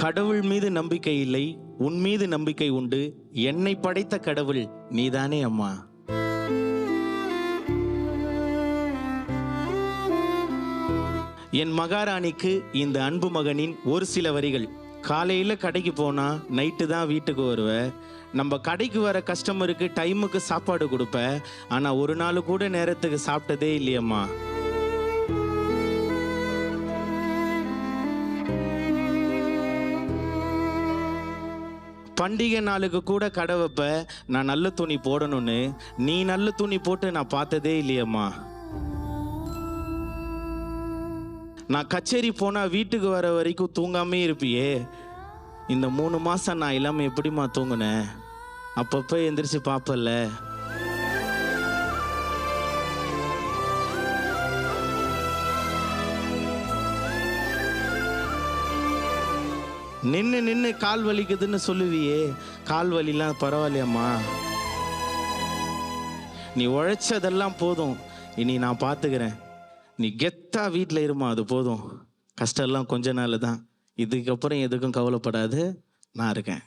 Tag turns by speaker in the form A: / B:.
A: கடவுள் மீது நம்பிக்கை இல்லை உன் மீது நம்பிக்கை உண்டு. என்னை படைத்த கடவுள் நீதானே அம்மா. என் மகாராணிக்கு இந்த அன்பு மகனின் ஒரு சில வரிகள். காலையில் கடைக்கு போனா நைட்டு தான் வீட்டுக்கு வருவ. நம்ம கடைக்கு வர கஸ்டமருக்கு டைமுக்கு சாப்பாடு கொடுப்ப. ஆனால் ஒரு நாள் கூட நேரத்துக்கு சாப்பிட்டதே இல்லையம்மா. பண்டிகை நாளுக்கு கூட கடை வைப்ப நான் நல்ல துணி போடணும்னு. நீ நல்ல துணி போட்டு நான் பார்த்ததே இல்லையம்மா. நான் கச்சேரி போனா வீட்டுக்கு வர வரைக்கும் தூங்காமே இருப்பியே. இந்த மூணு மாசம் நான் இல்லாம எப்படிம்மா தூங்குனேன் அப்பப்போ எந்திரிச்சு பார்ப்பல்ல. நின்று நின்று கால் வலிக்குதுன்னு சொல்லுவியே. கால் வலிலாம் பரவாயில்லையம்மா. நீ உழைச்சதெல்லாம் போதும். இனி நான் பார்த்துக்கிறேன் நீ கெத்தா வீட்டில் இருமா அது போதும். கஷ்டம்லாம் கொஞ்ச நாள் தான். இதுக்கப்புறம் எதுக்கும் கவலைப்படாது. நான் இருக்கேன்.